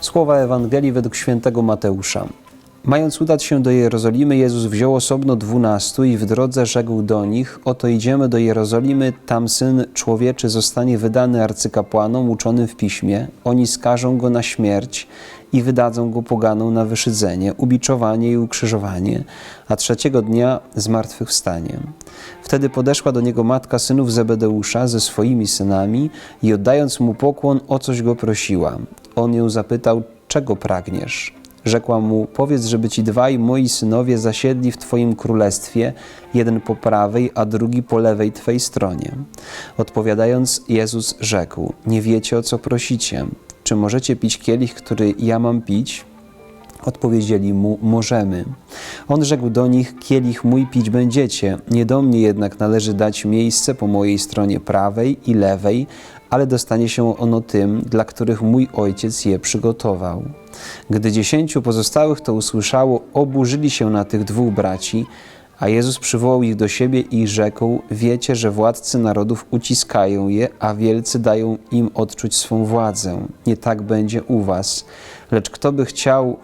Słowa Ewangelii według świętego Mateusza. Mając udać się do Jerozolimy, Jezus wziął osobno dwunastu i w drodze rzekł do nich: Oto idziemy do Jerozolimy, tam syn człowieczy zostanie wydany arcykapłanom uczonym w piśmie. Oni skażą go na śmierć i wydadzą go poganą na wyszydzenie, ubiczowanie i ukrzyżowanie, a trzeciego dnia zmartwychwstanie. Wtedy podeszła do niego matka synów Zebedeusza ze swoimi synami i oddając mu pokłon, o coś go prosiła. On ją zapytał, czego pragniesz? Rzekła mu, powiedz, żeby ci dwaj moi synowie zasiedli w twoim królestwie, jeden po prawej, a drugi po lewej twej stronie. Odpowiadając, Jezus rzekł, nie wiecie o co prosicie. Czy możecie pić kielich, który ja mam pić? Odpowiedzieli mu, możemy. On rzekł do nich, kielich mój pić będziecie, nie do mnie jednak należy dać miejsce po mojej stronie prawej i lewej, ale dostanie się ono tym, dla których mój ojciec je przygotował. Gdy dziesięciu pozostałych to usłyszało, oburzyli się na tych dwóch braci, a Jezus przywołał ich do siebie i rzekł: Wiecie, że władcy narodów uciskają je, a wielcy dają im odczuć swą władzę. Nie tak będzie u was. Lecz kto by chciał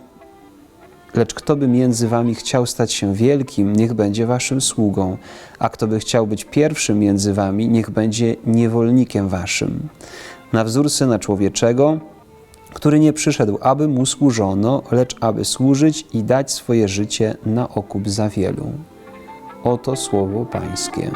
Lecz kto by między wami chciał stać się wielkim, niech będzie waszym sługą, a kto by chciał być pierwszym między wami, niech będzie niewolnikiem waszym. Na wzór Syna Człowieczego, który nie przyszedł, aby mu służono, lecz aby służyć i dać swoje życie na okup za wielu. Oto słowo Pańskie.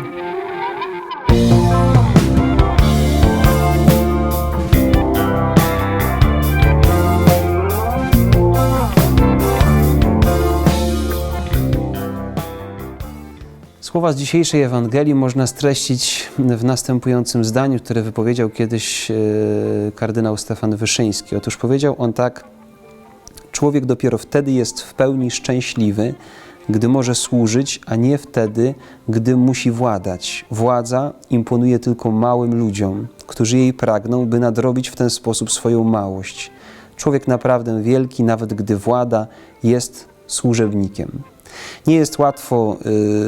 Słowa z dzisiejszej Ewangelii można streścić w następującym zdaniu, które wypowiedział kiedyś e, kardynał Stefan Wyszyński. Otóż powiedział on tak: Człowiek dopiero wtedy jest w pełni szczęśliwy, gdy może służyć, a nie wtedy, gdy musi władać. Władza imponuje tylko małym ludziom, którzy jej pragną, by nadrobić w ten sposób swoją małość. Człowiek naprawdę wielki, nawet gdy włada, jest służebnikiem. Nie jest łatwo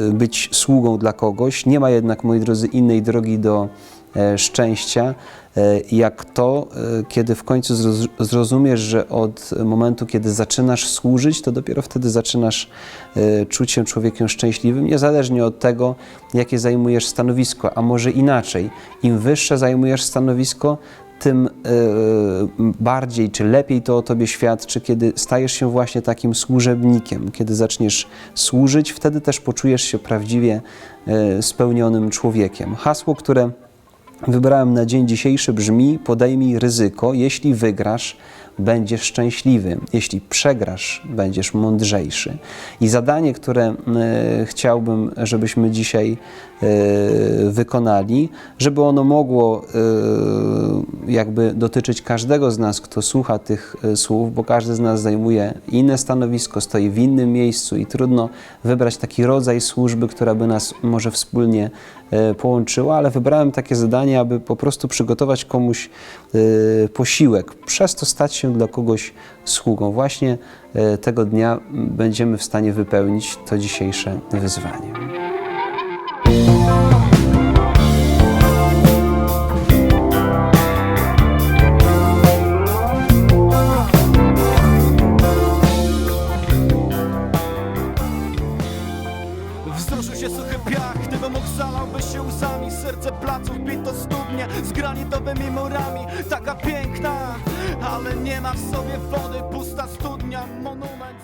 y, być sługą dla kogoś, nie ma jednak, moi drodzy, innej drogi do e, szczęścia, e, jak to, e, kiedy w końcu zroz- zrozumiesz, że od momentu, kiedy zaczynasz służyć, to dopiero wtedy zaczynasz czuć się człowiekiem szczęśliwym, niezależnie od tego, jakie zajmujesz stanowisko, a może inaczej. Im wyższe zajmujesz stanowisko, tym e, bardziej czy lepiej to o tobie świadczy, kiedy stajesz się właśnie takim służebnikiem, kiedy zaczniesz służyć, wtedy też poczujesz się prawdziwie e, spełnionym człowiekiem. Hasło, które wybrałem na dzień dzisiejszy brzmi: podejmij ryzyko, jeśli wygrasz, będziesz szczęśliwy, jeśli przegrasz, będziesz mądrzejszy. I zadanie, które chciałbym, żebyśmy dzisiaj e, wykonali, żeby ono mogło e, jakby dotyczyć każdego z nas, kto słucha tych e, słów, bo każdy z nas zajmuje inne stanowisko, stoi w innym miejscu i trudno wybrać taki rodzaj służby, która by nas może wspólnie połączyła, ale wybrałem takie zadanie, aby po prostu przygotować komuś posiłek, przez to stać się dla kogoś sługą. Właśnie e, tego dnia będziemy w stanie wypełnić to dzisiejsze wyzwanie. Wzruszył się suchy piach, gdybym się Serce placów bito z murami Taka piękna, ale nie ma w sobie wody Pusta studnia, monument